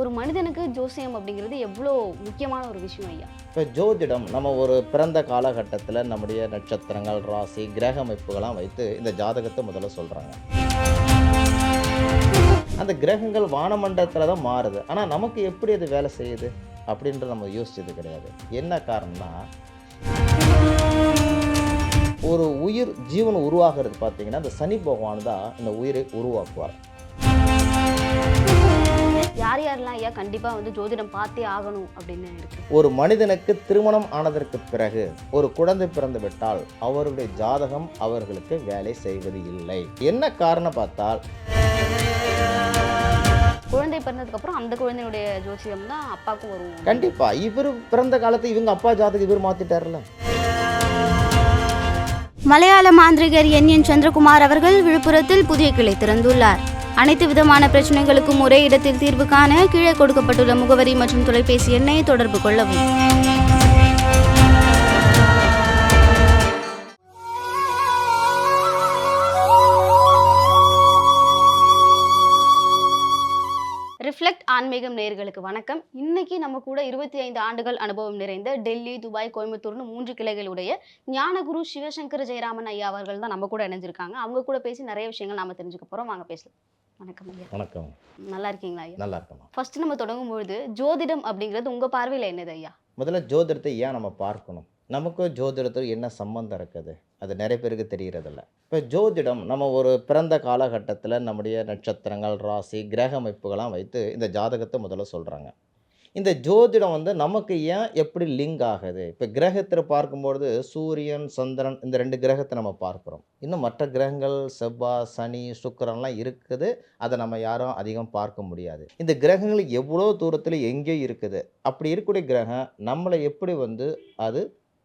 ஒரு மனிதனுக்கு ஜோசியம் அப்படிங்கிறது எவ்வளோ முக்கியமான ஒரு விஷயம் ஐயா? இப்போ ஜோதிடம் நம்ம ஒரு பிறந்த காலகட்டத்தில் நம்முடைய நட்சத்திரங்கள் ராசி கிரக அமைப்புகள்லாம் வைத்து இந்த ஜாதகத்தை முதல்ல சொல்கிறாங்க அந்த கிரகங்கள் வானமண்டலத்தில் தான் மாறுது. ஆனால் நமக்கு எப்படி அது வேலை செய்யுது அப்படின்றது நம்ம யோசிச்சது கிடையாது. என்ன காரணம்னா ஒரு உயிர் ஜீவன் உருவாகிறது பார்த்தீங்கன்னா அந்த சனி பகவான் தான் இந்த உயிரை உருவாக்குவார். யார் யாரெல்லாம் ஐயா கண்டிப்பாக வந்து ஜோதிடம் பார்த்தே ஆகணும் அப்படின்னு இருக்கு. ஒரு மனிதனுக்கு திருமணம் ஆனதற்கு பிறகு ஒரு குழந்தை பிறந்து விட்டால் அவருடைய ஜாதகம் அவர்களுக்கு வேலை செய்வது இல்லை. என்ன காரணம் பார்த்தால் குழந்தை பிறந்ததுக்கப்புறம் அந்த குழந்தையுடைய ஜோசியம் தான் அப்பாவுக்கும் வரும். கண்டிப்பா. இவர் பிறந்த காலத்து இவங்க அப்பா ஜாதகம் இவர் மாத்திட்டார்ல மலையாள மாந்திரிகர் என் என் சந்திரகுமார் அவர்கள் விழுப்புரத்தில் புதிய கிளை திறந்துள்ளார். அனைத்து விதமான பிரச்சனைகளுக்கும் ஒரே இடத்தில் தீர்வு காண கீழே கொடுக்கப்பட்டுள்ள முகவரி மற்றும் தொலைபேசி எண்ணை தொடர்பு கொள்ளவும். ஆன்மீகம் நேயர்களுக்கு வணக்கம். இன்னைக்கு நம்ம கூட இருபத்தி ஐந்து ஆண்டுகள் அனுபவம் நிறைந்த டெல்லி துபாய் கோயம்புத்தூர்னு மூன்று கிளைகளுடைய ஞானகுரு சிவசங்கர ஜெயராமன் ஐயா அவர்கள் தான் நம்ம கூட இணைஞ்சிருக்காங்க. அவங்க கூட பேசி நிறைய விஷயங்கள் நாம தெரிஞ்சுக்க போறோம். வாங்க பேசலாம். வணக்கம் ஐயா. வணக்கம். நல்லா இருக்கீங்களா ஐயா? நல்லா இருக்கணும் ஃபர்ஸ்ட் நம்ம தொடங்கும் பொழுது ஜோதிடம் அப்படிங்கிறது உங்க பார்வையில என்னது ஐயா? முதல்ல ஜோதிடத்தை ஏன் நம்ம பார்க்கணும்? நமக்கும் ஜோதிடத்துக்கு என்ன சம்பந்தம் இருக்குது? அது நிறைய பேருக்கு தெரிகிறதில்ல. இப்போ ஜோதிடம் நம்ம ஒரு பிறந்த காலகட்டத்தில் நம்முடைய நட்சத்திரங்கள் ராசி கிரக அமைப்புகள்லாம் வைத்து இந்த ஜாதகத்தை முதல்ல சொல்கிறாங்க இந்த ஜோதிடம் வந்து நமக்கு ஏன் எப்படி லிங்க் ஆகுது? இப்போ கிரகத்தில் பார்க்கும்பொழுது சூரியன் சந்திரன் இந்த ரெண்டு கிரகத்தை நம்ம பார்க்குறோம். இன்னும் மற்ற கிரகங்கள் செவ்வாய் சனி சுக்கரன்லாம் இருக்குது. அதை நம்ம யாரும் அதிகம் பார்க்க முடியாது. இந்த கிரகங்கள் எவ்வளோ தூரத்தில் எங்கேயோ இருக்குது. அப்படி இருக்கக்கூடிய கிரகம் நம்மளை எப்படி வந்து அது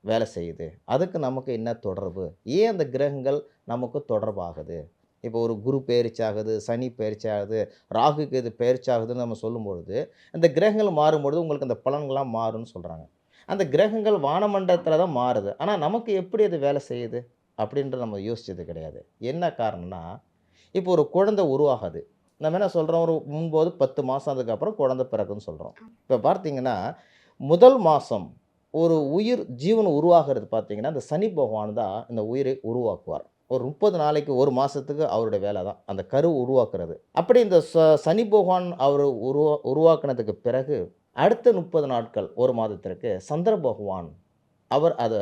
வேலை செய்யுது. அதுக்கு நமக்கு என்ன தொடர்பு? ஏன் அந்த கிரகங்கள் நமக்கு தொடர்பாகுது? இப்போ ஒரு குரு பயிற்சி ஆகுது சனி பயிற்சி ஆகுது ராகுக்கு இது பயிற்சி நம்ம சொல்லும்பொழுது அந்த கிரகங்கள் மாறும்பொழுது உங்களுக்கு அந்த பலன்கள்லாம் மாறும்னு சொல்கிறாங்க அந்த கிரகங்கள் வானமண்டலத்தில் தான் மாறுது. ஆனால் நமக்கு எப்படி அது வேலை செய்யுது? அப்படின்றது நம்ம யோசிச்சது கிடையாது. என்ன காரணம்னா இப்போ ஒரு குழந்தை உருவாகுது. நம்ம என்ன சொல்கிறோம் ஒரு முன்போது பத்து மாதம் அதுக்கப்புறம் குழந்தை பிறக்குன்னு சொல்கிறோம் இப்போ பார்த்தீங்கன்னா முதல் மாதம் ஒரு உயிர் ஜீவன் உருவாகிறது பார்த்தீங்கன்னா அந்த சனி பகவான் தான் இந்த உயிரை உருவாக்குவார். ஒரு முப்பது நாளைக்கு ஒரு மாதத்துக்கு அவருடைய வேலை தான். அந்த கரு உருவாக்குறது. அப்படி இந்த ச சனி பகவான் அவர் உருவா உருவாக்குனதுக்கு பிறகு அடுத்த முப்பது நாட்கள் ஒரு மாதத்திற்கு சந்திர பகவான் அவர் அதை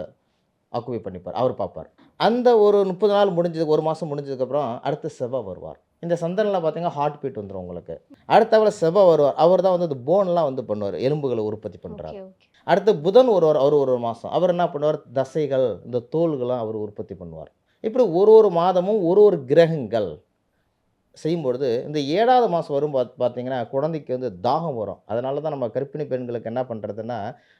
ஆக்குபை பண்ணிப்பார். அவர் பார்ப்பார். அந்த ஒரு முப்பது நாள் முடிஞ்சது ஒரு மாதம் முடிஞ்சதுக்கப்புறம் அடுத்து செவ்வாய் வருவார். இந்த சந்திரனில் பார்த்தீங்கன்னா ஹார்ட் பீட் வந்துடும் உங்களுக்கு. அடுத்தவரை செவ்வாய் வருவார். அவர் தான் வந்து இந்த போன்லாம் வந்து பண்ணுவார். எலும்புகளை உற்பத்தி பண்ணுறாரு அடுத்து புதன் அவர் ஒரு ஒரு மாதம் அவர் என்ன பண்ணுவார்? தசைகள் இந்த தோள்கள்லாம் அவர் உற்பத்தி பண்ணுவார். இப்படி ஒரு ஒரு மாதமும் ஒரு ஒரு கிரகங்கள் செய்யும்பொழுது இந்த ஏழாவது மாதம் வரும் பாத் பார்த்தீங்கன்னா குழந்தைக்கு வந்து தாகம் வரும். அதனால தான் நம்ம கர்ப்பிணி பெண்களுக்கு என்ன பண்ணுறதுன்னா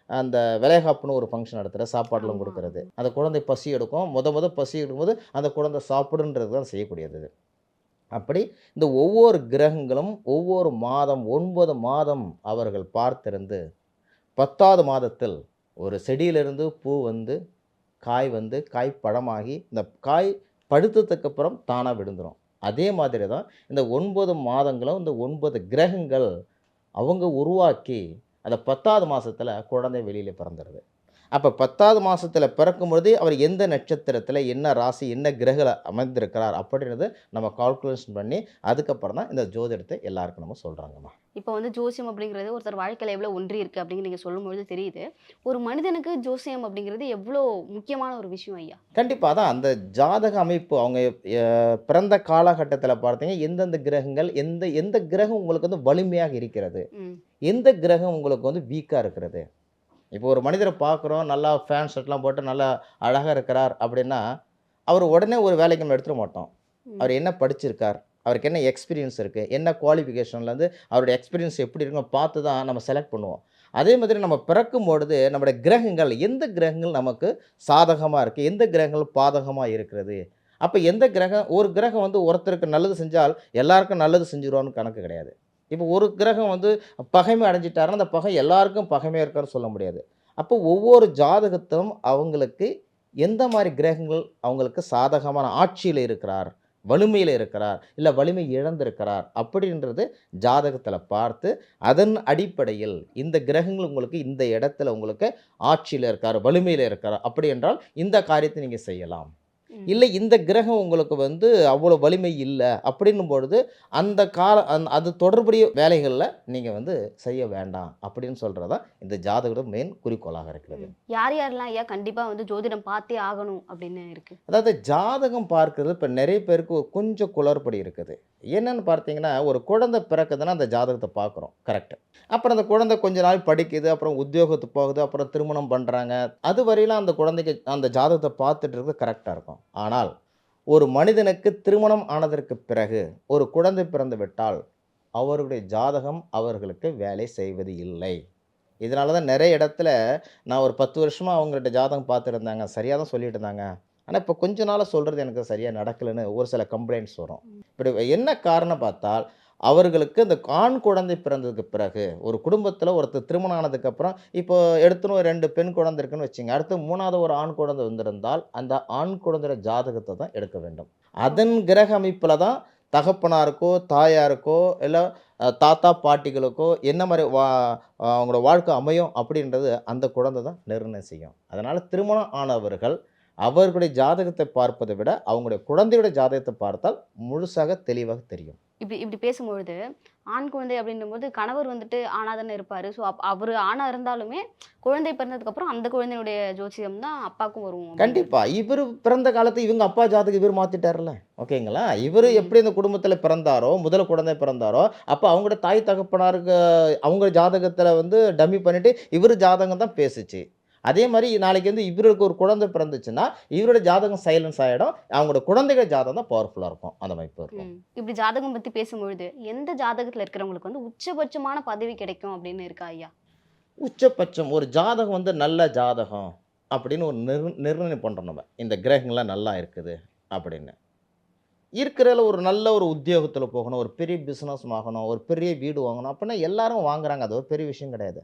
அந்த விளையாப்புன்னு ஒரு ஃபங்க்ஷன் நடத்துகிற சாப்பாடுலாம். கொடுக்கறது. அந்த குழந்தை பசி எடுக்கும். முத முத பசி எடுக்கும்போது அந்த குழந்தை சாப்பிடுன்றது தான் செய்யக்கூடியது. அப்படி இந்த ஒவ்வொரு கிரகங்களும் ஒவ்வொரு மாதம் ஒன்பது மாதம் அவர்கள் பார்த்திருந்து பத்தாவது மாதத்தில் ஒரு செடியிலிருந்து பூ வந்து காய் வந்து காய் பழமாகி இந்த காய் படுத்ததுக்கப்புறம் தானாக விழுந்துடும் அதே மாதிரி தான் இந்த ஒன்பது மாதங்களும் இந்த ஒன்பது கிரகங்கள் அவங்க உருவாக்கி அந்த பத்தாவது மாதத்தில் குழந்தை வெளியில் பிறந்துடுது அப்போ பத்தாவது மாதத்தில் பிறக்கும் பொழுது அவர் எந்த நட்சத்திரத்தில் என்ன ராசி என்ன கிரக அமைந்திருக்கிறார் அப்படின்றது நம்ம கால்குலேஷன் பண்ணி அதுக்கப்புறம் தான் இந்த ஜோதிடத்தை எல்லாருக்கும் நம்ம சொல்கிறாங்கம்மா இப்போ வந்து ஜோசியம் அப்படிங்கிறது ஒருத்தர் வாழ்க்கையில எவ்வளோ ஒன்றி இருக்கு அப்படின்னு நீங்க சொல்லும்பொழுது தெரியுது. ஒரு மனிதனுக்கு ஜோசியம் அப்படிங்கிறது எவ்வளோ முக்கியமான ஒரு விஷயம் ஐயா? கண்டிப்பாக தான் அந்த ஜாதக அமைப்பு அவங்க பிறந்த காலகட்டத்தில் பார்த்தீங்க எந்தெந்த கிரகங்கள் எந்த எந்த கிரகம் உங்களுக்கு வந்து வலிமையாக இருக்கிறது? எந்த கிரகம் உங்களுக்கு வந்து வீக்காக இருக்கிறது? இப்போ ஒரு மனிதரை பார்க்குறோம் நல்லா ஃபேன் ஷர்ட்லாம் போட்டு நல்லா அழகாக இருக்கிறார் அப்படின்னா அவர் உடனே ஒரு வேலைக்கு நம்ம எடுத்துட மாட்டோம். அவர் என்ன படிச்சிருக்கார்? அவருக்கு என்ன எக்ஸ்பீரியன்ஸ் இருக்குது என்ன குவாலிஃபிகேஷன்லேருந்து அவருடைய எக்ஸ்பீரியன்ஸ் எப்படி இருக்குன்னு பார்த்து தான் நம்ம செலக்ட் பண்ணுவோம். அதே மாதிரி நம்ம பிறக்கும் பொழுது நம்முடைய கிரகங்கள் எந்த கிரகங்கள் நமக்கு சாதகமாக இருக்குது எந்த கிரகங்கள் பாதகமாக இருக்கிறது? அப்போ எந்த கிரகம் ஒரு கிரகம் வந்து ஒருத்தருக்கு நல்லது செஞ்சால் எல்லாருக்கும் நல்லது செஞ்சிருவான்னு கணக்கு கிடையாது. இப்போ ஒரு கிரகம் வந்து பகைமை அடைஞ்சிட்டாருன்னா அந்த பகை எல்லாருக்கும் பகைமையாக இருக்கான்னு சொல்ல முடியாது. அப்போ ஒவ்வொரு ஜாதகத்திலும் அவங்களுக்கு எந்த மாதிரி கிரகங்கள் அவங்களுக்கு சாதகமான ஆட்சியில் இருக்கிறார் வலிமையில் இருக்கிறார் இல்லை வலிமை இழந்திருக்கிறார் அப்படின்றது ஜாதகத்தில் பார்த்து அதன் அடிப்படையில் இந்த கிரகங்கள் உங்களுக்கு இந்த இடத்துல உங்களுக்கு ஆட்சியில் இருக்கார் வலிமையில் இருக்கார் அப்படி என்றால் இந்த காரியத்தை நீங்கள் செய்யலாம். இல்லை இந்த கிரகம் உங்களுக்கு வந்து அவ்வளோ வலிமை இல்லை அப்படின்னும் பொழுது அந்த கால அந் அது தொடர்புடைய வேலைகளில் நீங்கள் வந்து செய்ய வேண்டாம் அப்படின்னு சொல்கிறது இந்த ஜாதகத்தோட மெயின் குறிக்கோளாக இருக்கிறது. யார் யாரெல்லாம் ஐயா கண்டிப்பா வந்து ஜோதிடம் பார்த்தே ஆகணும் அப்படின்னு இருக்கு? அதாவது ஜாதகம் பார்க்கறது இப்போ நிறைய பேருக்கு கொஞ்சம் குளறுபடி இருக்குது. என்னன்னு பார்த்தீங்கன்னா ஒரு குழந்தை பிறக்குதுன்னா அந்த ஜாதகத்தை பார்க்குறோம் கரெக்ட் அப்புறம் அந்த குழந்தை கொஞ்ச நாள் படிக்குது அப்புறம் உத்தியோகத்துக்கு போகுது அப்புறம் திருமணம் பண்ணுறாங்க அது வரையிலும் அந்த குழந்தைக்கு அந்த ஜாதகத்தை பார்த்துட்டு இருக்கிறது கரெக்டாக இருக்கும். ஆனால் ஒரு மனிதனுக்கு திருமணம் ஆனதற்கு பிறகு ஒரு குழந்தை பிறந்து விட்டால் அவருடைய ஜாதகம் அவர்களுக்கு வேலை செய்வது இல்லை. இதனால தான் நிறைய இடத்துல நான் ஒரு பத்து வருஷமாக அவங்கள்ட்ட ஜாதகம் பார்த்துருந்தாங்க சரியாக தான் சொல்லிட்டு இருந்தாங்க. ஆனால் இப்போ கொஞ்ச நாளாக சொல்கிறது எனக்கு சரியாக நடக்கலைன்னு ஒரு சில கம்ப்ளைண்ட்ஸ் வரும். இப்படி என்ன காரணம் பார்த்தால் அவர்களுக்கு இந்த ஆண் குழந்தை பிறந்ததுக்கு பிறகு ஒரு குடும்பத்தில் ஒருத்தர் திருமணம் ஆனதுக்கப்புறம் இப்போ எடுத்துன்னு ஒரு ரெண்டு பெண் குழந்தை இருக்குன்னு வச்சுங்க அடுத்து மூணாவது ஒரு ஆண் குழந்தை வந்திருந்தால் அந்த ஆண் குழந்தைய ஜாதகத்தை தான் எடுக்க வேண்டும். அதன் கிரக அமைப்பில் தான் தகப்பனாருக்கோ தாயாருக்கோ இல்லை தாத்தா பாட்டிகளுக்கோ என்ன மாதிரி வா அவங்களோட வாழ்க்கை அமையும் அப்படின்றது அந்த குழந்தை தான் நிர்ணயம் செய்யும். அதனால் திருமணம் ஆனவர்கள் அவர்களுடைய ஜாதகத்தை பார்ப்பதை விட அவங்களுடைய குழந்தையோட ஜாதகத்தை பார்த்தால் முழுசாக தெளிவாக தெரியும். இப்படி இப்படி பேசும்பொழுது ஆண் குழந்தை அப்படின்னும் போது கணவர் வந்துட்டு ஆணா தானே இருப்பாரு ஸோ அவர் ஆணா இருந்தாலுமே குழந்தை பிறந்ததுக்கு அப்புறம் அந்த குழந்தையுடைய ஜோசியம் தான் அப்பாவுக்கும் வரும் அப்படின்னு. கண்டிப்பா. இவர் பிறந்த காலத்து இவங்க அப்பா ஜாதகம் இவர் மாத்திட்டார்ல. ஓகேங்களா இவர் எப்படி இந்த குடும்பத்தில் பிறந்தாரோ முதல் குழந்தை பிறந்தாரோ அப்போ அவங்களோட தாய் தகப்பனாருக்கு அவங்க ஜாதகத்தில் வந்து டம்மி பண்ணிட்டு இவர் ஜாதகம் தான் பேசுச்சு. அதே மாதிரி நாளைக்கு வந்து இவருக்கு ஒரு குழந்தை பிறந்துச்சுன்னா இவரோட ஜாதகம் சைலன்ஸ் ஆகிடும் அவங்களோட குழந்தைகள் ஜாதகம் தான் பவர்ஃபுல்லாக இருக்கும். அந்த அமைப்பு இருக்கும். இப்படி ஜாதகம் பத்தி பேசும்பொழுது எந்த ஜாதகத்துல இருக்கிறவங்களுக்கு வந்து உச்சபட்சமான பதவி கிடைக்கும் அப்படின்னு இருக்கா ஐயா? உச்சபட்சம் ஒரு ஜாதகம் வந்து நல்ல ஜாதகம் அப்படின்னு ஒரு நிர் நிர்ணயம் பண்ணுறோம் நம்ம. இந்த கிரகங்கள்லாம் நல்லா இருக்குது அப்படின்னு. இருக்கிறதுல ஒரு நல்ல ஒரு உத்தியோகத்தில் போகணும் ஒரு பெரிய பிஸ்னஸ் ஆகணும் ஒரு பெரிய வீடு வாங்கணும் அப்படின்னா எல்லாரும் வாங்குறாங்க. அது ஒரு பெரிய விஷயம் கிடையாது.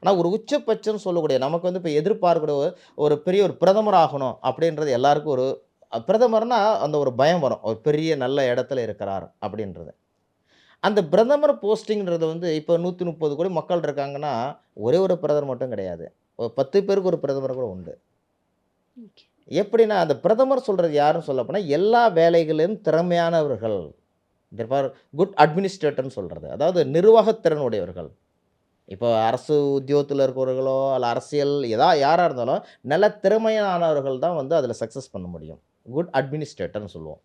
ஆனால் ஒரு உச்சபட்சம்னு சொல்லக்கூடிய நமக்கு வந்து இப்போ எதிர்பார்க்கிற ஒரு- பெரிய ஒரு பிரதமர் ஆகணும் அப்படின்றது எல்லாருக்கும் ஒரு அஹ், பிரதமர்னா அந்த ஒரு பயம் வரும். ஒரு பெரிய நல்ல இடத்துல இருக்கிறார் அப்படின்றது. அந்த பிரதமர் போஸ்டிங்கிறது வந்து இப்போ நூற்றி முப்பது கோடி மக்கள் இருக்காங்கன்னா ஒரே ஒரு பிரதமர் மட்டும் கிடையாது. ஒரு பத்து பேருக்கு ஒரு பிரதமர் கூட உண்டு. எப்படின்னா அந்த பிரதமர் சொல்கிறது யாருன்னு சொல்ல போனால் எல்லா வேலைகளிலும் திறமையானவர்கள். குட் அட்மினிஸ்ட்ரேட்டர்னு சொல்கிறது அதாவது நிர்வாகத்திறன் உடையவர்கள் இப்போ அரசு உத்தியோகத்தில் இருக்கிறவர்களோ அல்ல அரசியல் எதா யாராக இருந்தாலும் நல்ல திறமையானவர்கள் தான் வந்து அதில் சக்ஸஸ் பண்ண முடியும். குட் அட்மினிஸ்ட்ரேட்டர்னு சொல்லுவோம்.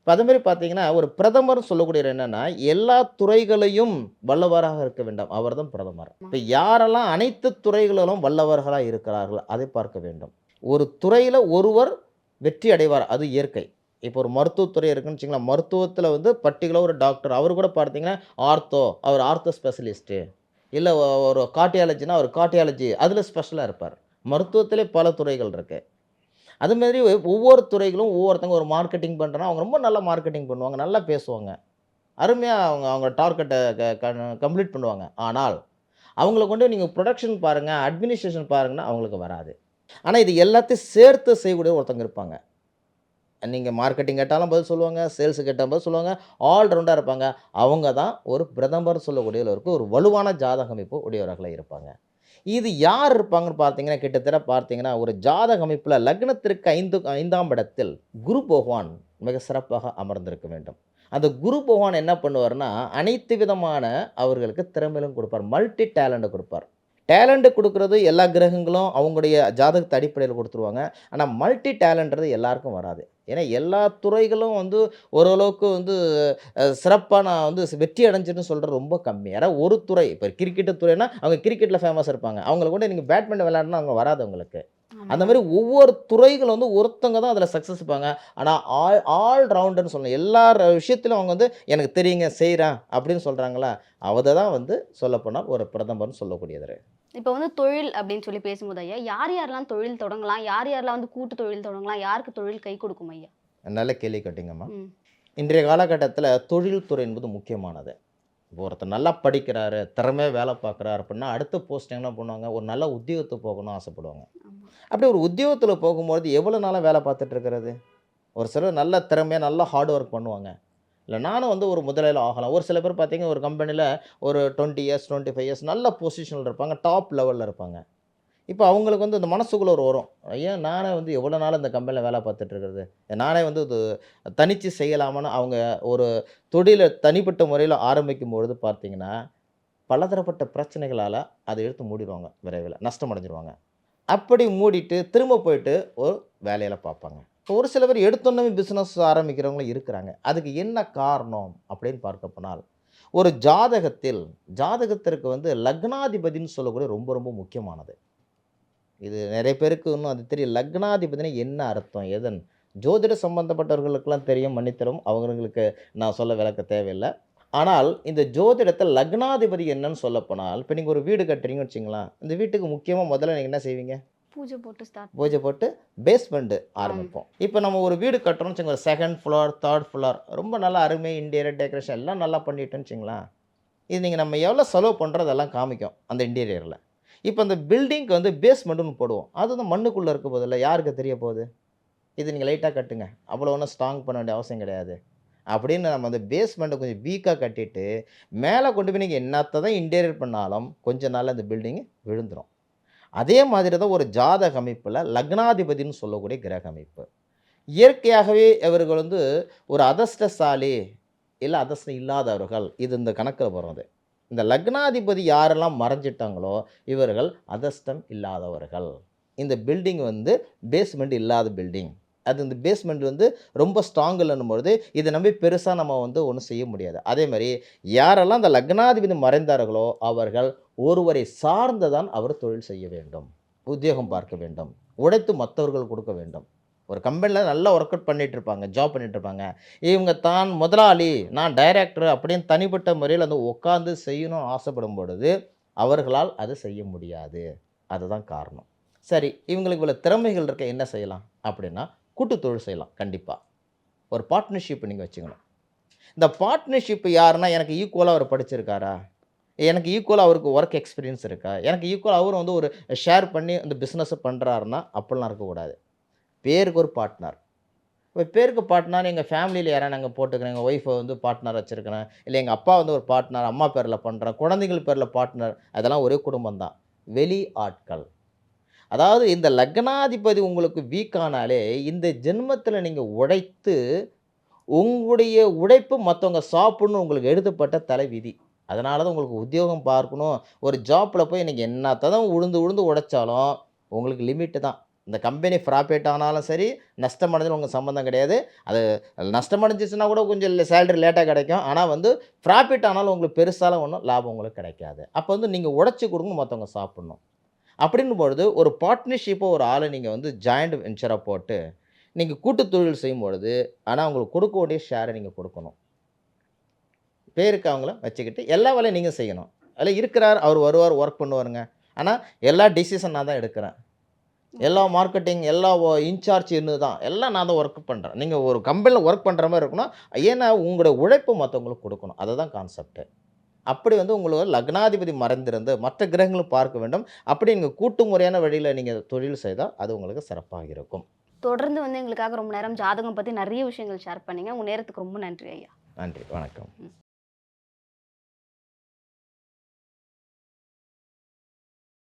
இப்போ அதே மாதிரி பார்த்தீங்கன்னா ஒரு பிரதமர் சொல்லக்கூடிய என்னென்னா எல்லா துறைகளையும் வல்லவராக இருக்க வேண்டும். அவர் தான் பிரதமர். இப்போ யாரெல்லாம் அனைத்து துறைகளிலும் வல்லவர்களாக இருக்கிறார்கள் அதை பார்க்க வேண்டும். ஒரு துறையில் ஒருவர் வெற்றி அடைவார் அது இயற்கை. இப்போ ஒரு மருத்துவத்துறை இருக்குன்னு வச்சுங்களேன் மருத்துவத்தில் வந்து பர்டிகுலர் ஒரு டாக்டர் அவர் கூட பார்த்தீங்கன்னா ஆர்த்தோ அவர் ஆர்த்தோ ஸ்பெஷலிஸ்ட்டு. இல்லை ஒரு கார்டியாலஜினா ஒரு கார்டியாலஜி அதில் ஸ்பெஷலாக இருப்பார். மருத்துவத்திலே பல துறைகள் இருக்குது அது மாதிரி ஒவ்வொரு துறைகளும் ஒவ்வொருத்தங்க ஒரு மார்க்கெட்டிங் பண்ணுறனா அவங்க ரொம்ப நல்லா மார்க்கெட்டிங் பண்ணுவாங்க நல்லா பேசுவாங்க. அருமையாக அவங்க அவங்க டார்கெட்டை கம்ப்ளீட் பண்ணுவாங்க. ஆனால் அவங்கள கொண்டு நீங்கள் ப்ரொடக்ஷன் பாருங்கள் அட்மினிஸ்ட்ரேஷன் பாருங்கன்னா அவங்களுக்கு வராது. ஆனால் இது எல்லாத்தையும் சேர்த்து செய்யக்கூடிய ஒருத்தங்க இருப்பாங்க. நீங்கள் மார்க்கெட்டிங் கேட்டாலும் பதில் சொல்லுவாங்க சேல்ஸ் கேட்டாலும் பதில் சொல்லுவாங்க ஆல் ரவுண்டாக இருப்பாங்க. அவங்க தான் ஒரு பிரதமர் சொல்லக்கூடியவர்களுக்கு ஒரு வலுவான ஜாதக அமைப்பு உடையவர்களாக இருப்பாங்க. இது யார் இருப்பாங்கன்னு பார்த்தீங்கன்னா கிட்டத்தட்ட பார்த்தீங்கன்னா ஒரு ஜாதக அமைப்பில் லக்னத்திற்கு ஐந்து ஐந்தாம் இடத்தில் குரு பகவான் மிக சிறப்பாக அமர்ந்திருக்க வேண்டும். அந்த குரு பகவான் என்ன பண்ணுவார்னா அனைத்து விதமான அவர்களுக்கு திறமையிலும் கொடுப்பார். மல்டி டேலண்ட்டை கொடுப்பார். டேலண்ட்டு கொடுக்குறது எல்லா கிரகங்களும் அவங்களுடைய ஜாதகத்தை அடிப்படையில் கொடுத்துருவாங்க. ஆனால் மல்டி டேலண்ட்றது எல்லாருக்கும் வராது. ஏன்னா எல்லா துறைகளும் வந்து ஓரளவுக்கு வந்து சிறப்பாக நான் வந்து வெற்றி அடைஞ்சின்னு சொல்கிறது ரொம்ப கம்மி. யாராவது ஒரு துறை இப்போ கிரிக்கெட்டு துறைனா அவங்க கிரிக்கெட்டில் ஃபேமஸ் இருப்பாங்க. அவங்கள கூட நீங்கள் பேட்மிண்டன் விளையாடினா அவங்க வராது அவங்களுக்கு. அந்த மாதிரி ஒவ்வொரு துறைகள் வந்து ஒருத்தங்க தான் அதில் சக்ஸஸ் இருப்பாங்க. ஆனால் ஆல் ஆல் ரவுண்டர்னு சொல்லணும். எல்லா விஷயத்திலும் அவங்க வந்து எனக்கு தெரியுங்க செய்கிறேன் அப்படின்னு சொல்கிறாங்களா அவதை தான் வந்து சொல்லப்போனால் ஒரு பிரதமர்னு சொல்லக்கூடியது இப்போ வந்து தொழில் அப்படின்னு சொல்லி பேசும்போது ஐயா யார் யாரெல்லாம் தொழில் தொடங்கலாம்? யார் யாரெல்லாம் வந்து கூட்டு தொழில் தொடங்கலாம்? யாருக்கு தொழில் கை கொடுக்கும் ஐயா? நல்ல கேள்வி கேட்டிங்கம்மா. இன்றைய காலகட்டத்தில் தொழில்துறை என்பது முக்கியமானது. இப்போ ஒருத்தர் நல்லா படிக்கிறாரு திறமையாக வேலை பார்க்குறாரு அப்படின்னா அடுத்த போஸ்ட் என்ன பண்ணுவாங்க? ஒரு நல்ல உத்தியோகத்துக்கு போகணும்னு ஆசைப்படுவாங்க. அப்படி ஒரு உத்தியோகத்தில் போகும்போது எவ்வளோ நாளாக வேலை பார்த்துட்டு இருக்கிறது? ஒரு சிலர் நல்ல திறமையாக நல்லா ஹார்ட் ஒர்க் பண்ணுவாங்க. இல்லை நானும் வந்து ஒரு முதலில் ஆகலாம். ஒரு சில பேர் பார்த்தீங்கன்னா ஒரு கம்பெனியில் ஒரு twenty years twenty five years நல்ல பொசிஷனில் இருப்பாங்க டாப் லெவலில் இருப்பாங்க. இப்போ அவங்களுக்கு வந்து இந்த மனசுக்குள்ள ஒரு வரும். ஐயா நானே வந்து எவ்வளோ நாள் இந்த கம்பெனியில் வேலை பார்த்துட்ருக்கிறது நானே வந்து இது தனித்து செய்யலாமான்னு அவங்க ஒரு தொழிலை தனிப்பட்ட முறையில் ஆரம்பிக்கும் பொழுது பார்த்தீங்கன்னா பலதரப்பட்ட பிரச்சனைகளால் அதை எடுத்து மூடிடுவாங்க விரைவில். நஷ்டம் அடைஞ்சிருவாங்க. அப்படி மூடிட்டு திரும்ப போயிட்டு ஒரு வேலையில் பார்ப்பாங்க. இப்போ ஒரு சில பேர் எடுத்தோன்னே பிஸ்னஸ் ஆரம்பிக்கிறவங்களும் இருக்கிறாங்க. அதுக்கு என்ன காரணம் அப்படின்னு பார்க்க போனால் ஒரு ஜாதகத்தில் ஜாதகத்திற்கு வந்து லக்னாதிபதின்னு சொல்லக்கூடிய ரொம்ப ரொம்ப முக்கியமானது. இது நிறைய பேருக்கு இன்னும் அது தெரியும். லக்னாதிபதினா என்ன அர்த்தம்? எதன்? ஜோதிட சம்பந்தப்பட்டவர்களுக்கெல்லாம் தெரியும் மன்னித்தரும் அவங்களுக்கு நான் சொல்ல விளக்க தேவையில்லை. ஆனால் இந்த ஜோதிடத்தை லக்னாதிபதி என்னன்னு சொல்லப்போனால் இப்போ நீங்கள் ஒரு வீடு கட்டுறீங்கன்னு வச்சிங்களா இந்த வீட்டுக்கு முக்கியமாக முதல்ல நீங்கள் என்ன செய்வீங்க? பூஜை போட்டு ஸ்டார்ட் பூஜை போட்டு பேஸ்மெண்ட்டு ஆரம்பிப்போம். இப்போ நம்ம ஒரு வீடு கட்டுறோம்னு வச்சுக்கோங்க செகண்ட் ஃப்ளோர் தேர்ட் ஃப்ளோர் ரொம்ப நல்லா அருமை இன்டீரியர் டெக்கரேஷன் எல்லாம் நல்லா பண்ணிட்டோன்னு வச்சுங்களேன் இது நீங்கள் நம்ம எவ்வளோ செலவு பண்ணுறோம் அதெல்லாம் காமிக்கும் அந்த இன்டீரியரில் இப்போ அந்த பில்டிங்க்கு வந்து பேஸ்மெண்ட்டுன்னு போடுவோம். அது வந்து மண்ணுக்குள்ளே இருக்க போதில்ல யாருக்கு தெரிய போகுது? இது நீங்கள் லைட்டாக கட்டுங்க. அவ்வளோ ஒன்றும் ஸ்ட்ராங் பண்ண வேண்டிய அவசியம் கிடையாது. அப்படின்னு நம்ம அந்த பேஸ்மெண்ட்டை கொஞ்சம் வீக்காக கட்டிட்டு மேலே கொண்டு போய் நீங்கள் என்னத்தை தான் இன்டீரியர் பண்ணாலும் கொஞ்ச நாள் அந்த பில்டிங் விழுந்துடும் அதே மாதிரி தான் ஒரு ஜாதக அமைப்பில் லக்னாதிபதின்னு சொல்லக்கூடிய கிரக அமைப்பு. இயற்கையாகவே இவர்கள் வந்து ஒரு அதஸ்டசாலி இல்லை அதஸ்டம் இல்லாதவர்கள். இது இந்த கணக்கில் வருது இந்த லக்னாதிபதி யாரெல்லாம் மறைஞ்சிட்டாங்களோ இவர்கள் அதஷ்டம் இல்லாதவர்கள். இந்த பில்டிங் வந்து பேஸ்மெண்ட் இல்லாத பில்டிங் அது இந்த பேஸ்மெண்ட் வந்து ரொம்ப ஸ்ட்ராங் இல்லைன்னும்போது இதை நம்பி பெருசாக நம்ம வந்து ஒன்றும் செய்ய முடியாது. அதே மாதிரி யாரெல்லாம் அந்த லக்னாதிபதி மறைந்தார்களோ அவர்கள் ஒருவரை சார்ந்து தான் அவர் தொழில் செய்ய வேண்டும். உத்தியோகம் பார்க்க வேண்டும். உழைத்து மற்றவர்கள் கொடுக்க வேண்டும். ஒரு கம்பெனியில் நல்லா ஒர்க் அவுட் பண்ணிட்டு இருப்பாங்க ஜாப் பண்ணிட்டு இருப்பாங்க. இவங்க தான் முதலாளி நான் டைரக்டர் அப்படின்னு தனிப்பட்ட முறையில் வந்து உட்காந்து செய்யணும் ஆசைப்படும் பொழுது அவர்களால் அது செய்ய முடியாது. அதுதான் காரணம். சரி இவங்களுக்கு இவ்வளோ திறமைகள் இருக்க என்ன செய்யலாம்? அப்படின்னா கூட்டு தொழில் செய்யலாம் கண்டிப்பாக ஒரு பார்ட்னர்ஷிப் நீங்கள் வச்சுக்கணும். இந்த பார்ட்னர்ஷிப் யாருன்னா எனக்கு ஈக்குவலாக அவர் படிச்சிருக்காரா? எனக்கு ஈக்குவலாக அவருக்கு ஒர்க் எக்ஸ்பீரியன்ஸ் இருக்கா? எனக்கு ஈக்குவலாக அவர் வந்து ஒரு ஷேர் பண்ணி அந்த பிஸ்னஸை பண்ணுறாருன்னா அப்படிலாம் இருக்கக்கூடாது. பேருக்கு ஒரு பார்ட்னர் இப்போ பேருக்கு பார்ட்னர் எங்கள் ஃபேமிலியில் யாராவது நாங்கள் போட்டுக்கிறேன் எங்கள் ஒய்ஃபை வந்து பார்ட்னர் வச்சுருக்கிறேன் இல்லை எங்கள் அப்பா வந்து ஒரு பார்ட்னர் அம்மா பேரில் பண்ணுறேன் குழந்தைங்கள் பேரில் பார்ட்னர் அதெல்லாம் ஒரே குடும்பம் தான் வெளி ஆட்கள். அதாவது இந்த லக்னாதிபதி உங்களுக்கு வீக்கானாலே இந்த ஜென்மத்தில் நீங்கள் உழைத்து உங்களுடைய உழைப்பு மற்றவங்க சாப்பிடணும் உங்களுக்கு எழுதப்பட்ட தலைவிதி. அதனால தான் உங்களுக்கு உத்தியோகம் பார்க்கணும். ஒரு ஜாப்பில் போய் நீங்கள் என்னத்தை தான் உழுந்து உழுந்து உழைச்சாலும் உங்களுக்கு லிமிட்டு தான். இந்த கம்பெனி ப்ராஃபிட் ஆனாலும் சரி நஷ்டம் அடைஞ்சாலும் உங்களுக்கு சம்மந்தம் கிடையாது. அது நஷ்டம் அடைஞ்சிச்சுன்னா கூட கொஞ்சம் சேலரி லேட்டாக கிடைக்கும். ஆனால் வந்து ப்ராஃபிட் ஆனாலும் உங்களுக்கு பெருசாலும் ஒன்றும் லாபம் உங்களுக்கு கிடைக்காது. அப்போ வந்து நீங்கள் உழைச்சி கொடுங்க மற்றவங்க சாப்பிட்ணும். அப்படின்னும் பொழுது ஒரு பார்ட்னர்ஷிப்பை ஒரு ஆளை நீங்கள் வந்து ஜாயிண்ட் வெஞ்சராக போட்டு நீங்கள் கூட்டு தொழில் செய்யும் பொழுது ஆனால் அவங்களுக்கு கொடுக்க வேண்டிய ஷேரை நீங்கள் கொடுக்கணும். பேருக்கு அவங்கள வச்சுக்கிட்டு எல்லா வேலையும் நீங்கள் செய்யணும். அதில் இருக்கிறார் அவர் வருவார் ஒர்க் பண்ணுவாருங்க. ஆனால் எல்லா டிசிஷன் நான் தான் எடுக்கிறேன். எல்லா மார்க்கெட்டிங் எல்லா இன்சார்ஜ் இன்னு தான் எல்லாம் நான் தான் ஒர்க் பண்ணுறேன் நீங்கள் ஒரு கம்பெனியில் ஒர்க் பண்ணுற மாதிரி இருக்கணும். ஏன்னா உங்களோட உழைப்பு மற்றவங்களுக்கு கொடுக்கணும். அதுதான் கான்செப்ட்டு அப்படி வந்து உங்களுக்கு லக்னாதிபதி மறைந்திருந்து மற்ற கிரகங்களும் பார்க்க வேண்டும். அப்படி நீங்கள் கூட்டு முறையான வழியில் நீங்கள் தொழில் செய்தால் அது உங்களுக்கு சிறப்பாக இருக்கும் தொடர்ந்து வந்து எங்களுக்காக ரொம்ப நேரம் ஜாதகம் பத்தி நிறைய விஷயங்கள் ஷேர் பண்ணீங்க. உங்க நேரத்துக்கு ரொம்ப நன்றி ஐயா. நன்றி. வணக்கம்.